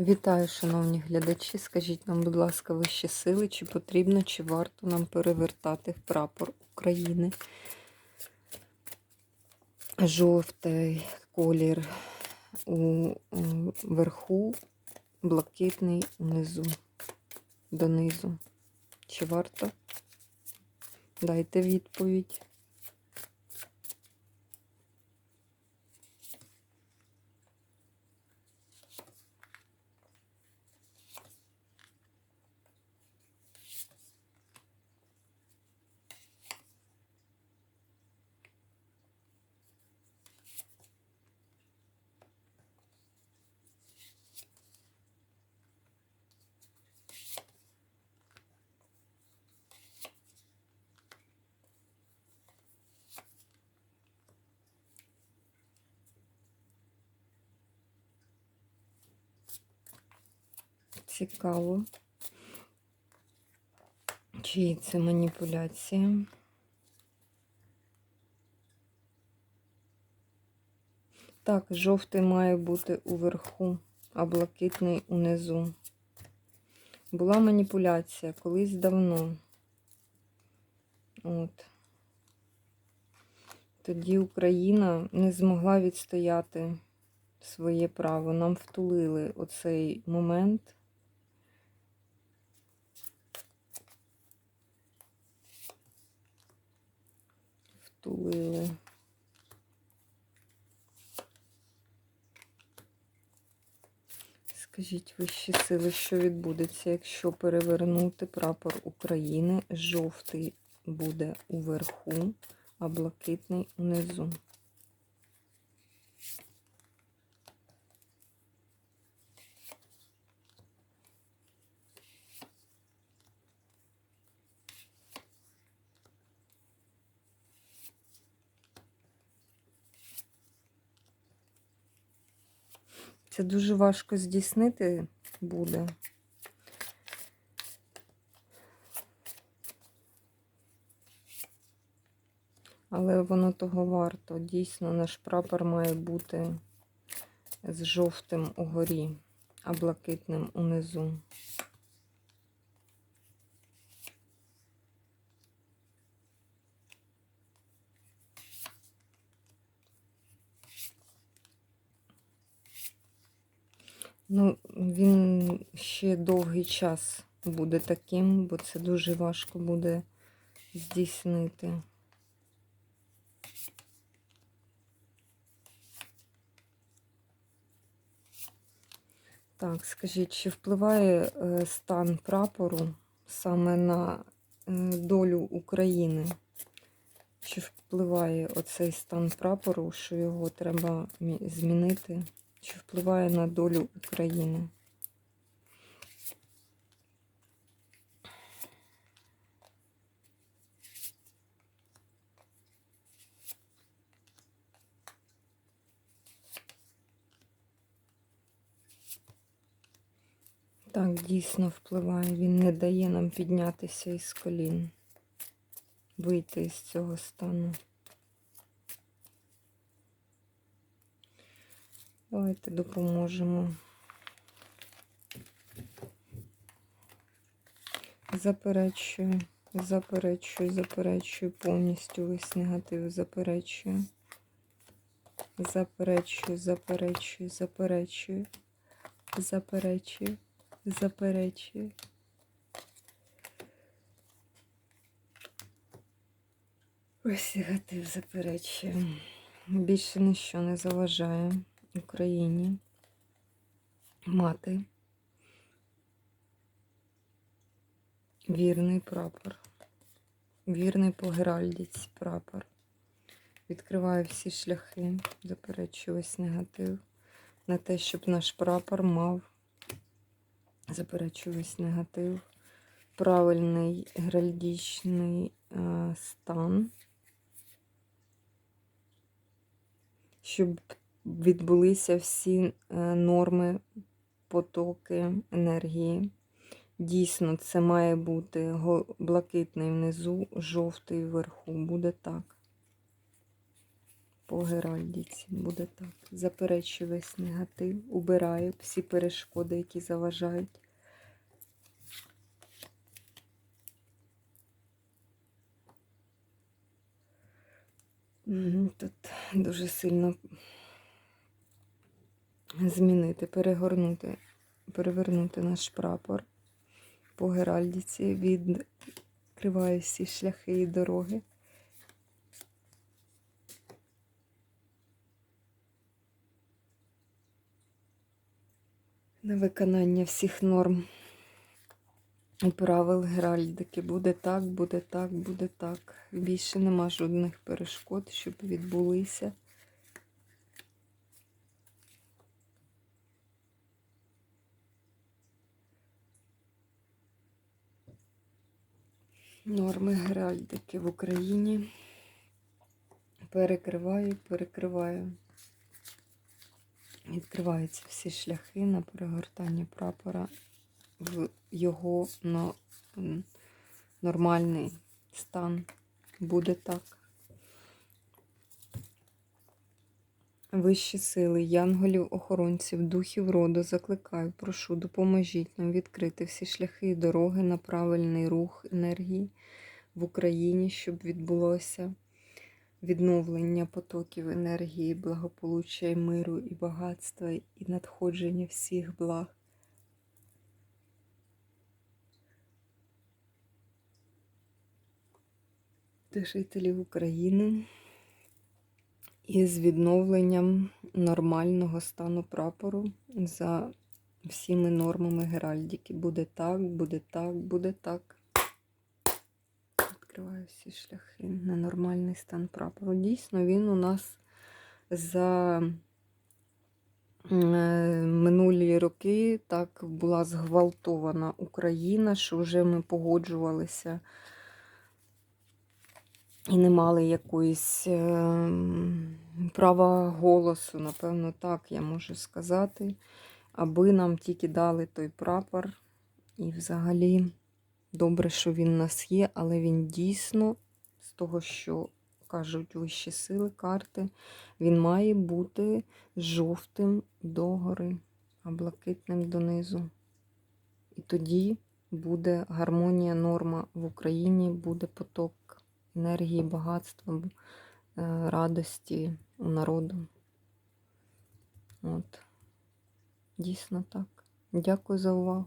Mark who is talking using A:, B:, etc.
A: Вітаю, шановні глядачі. Скажіть нам, будь ласка, вищі сили, чи потрібно, чи варто нам перевертати в прапор України? Жовтий колір у верху, блакитний унизу, донизу. Чи варто? Дайте відповідь. Цікаво. Чиї це маніпуляція? Так, жовтий має бути уверху, а блакитний унизу. Була маніпуляція колись давно. От. Тоді Україна не змогла відстояти своє право. Нам втулили оцей момент. Втулили. Скажіть вищі сили, що відбудеться, якщо перевернути прапор України, жовтий буде уверху, а блакитний унизу. Це дуже важко здійснити буде. Але воно того варто. Дійсно, наш прапор має бути з жовтим угорі, а блакитним унизу. Ну, він ще довгий час буде таким, бо це дуже важко буде здійснити. Так, скажіть, чи впливає е, стан прапору саме на е, долю України? Чи впливає оцей стан прапору, що його треба змінити? Чи впливає на долю України? Так, дійсно впливає. Він не дає нам піднятися із колін, вийти із цього стану. Давайте допоможемо. Заперечую, заперечую, заперечую, повністю весь негатив заперечую. Заперечую, заперечую, заперечую, заперечую, заперечую. Ось негатив заперечую. Більше ніщо не заважає. Україні. Мати. Вірний прапор, вірний по Геральдіці прапор. Відкриваю всі шляхи, заперечую ось негатив на те, щоб наш прапор мав, заперечую ось негатив, правильний геральдічний е, стан, щоб відбулися всі е, норми, потоки енергії. Дійсно, це має бути блакитний внизу, жовтий вверху. Буде так. по Геральдіці. Буде так. Заперечую весь негатив, убираю всі перешкоди, які заважають. Тут дуже сильно змінити, перегорнути, перевернути наш прапор по Геральдіці, відкриваю всі шляхи і дороги. На виконання всіх норм і правил Геральдики. Буде так, буде так, буде так. Більше нема жодних перешкод, щоб відбулися. Норми Геральдики в Україні. Перекриваю, перекриваю. Відкриваються всі шляхи на перегортання прапора в його но- нормальний стан. Буде так. Вищі сили, янголів, охоронців, духів роду закликаю, прошу, допоможіть нам відкрити всі шляхи і дороги на правильний рух енергії в Україні, щоб відбулося відновлення потоків енергії, благополуччя і миру, і багатства, і надходження всіх благ. До жителів України із відновленням нормального стану прапору за всіми нормами Геральдики. Буде так, буде так, буде так. Відкриваю всі шляхи на нормальний стан прапору. Дійсно, він у нас за е, минулі роки так була зґвалтована Україна, що вже ми погоджувалися і не мали якоїсь е, права голосу, напевно, так я можу сказати, аби нам тільки дали той прапор. І взагалі добре, що він у нас є, але він дійсно, з того, що кажуть вищі сили карти, він має бути жовтим догори, а блакитним донизу. І тоді буде гармонія, норма в Україні, буде поток енергії, багатства, е, радості у народу. От. Дійсно так. Дякую за увагу.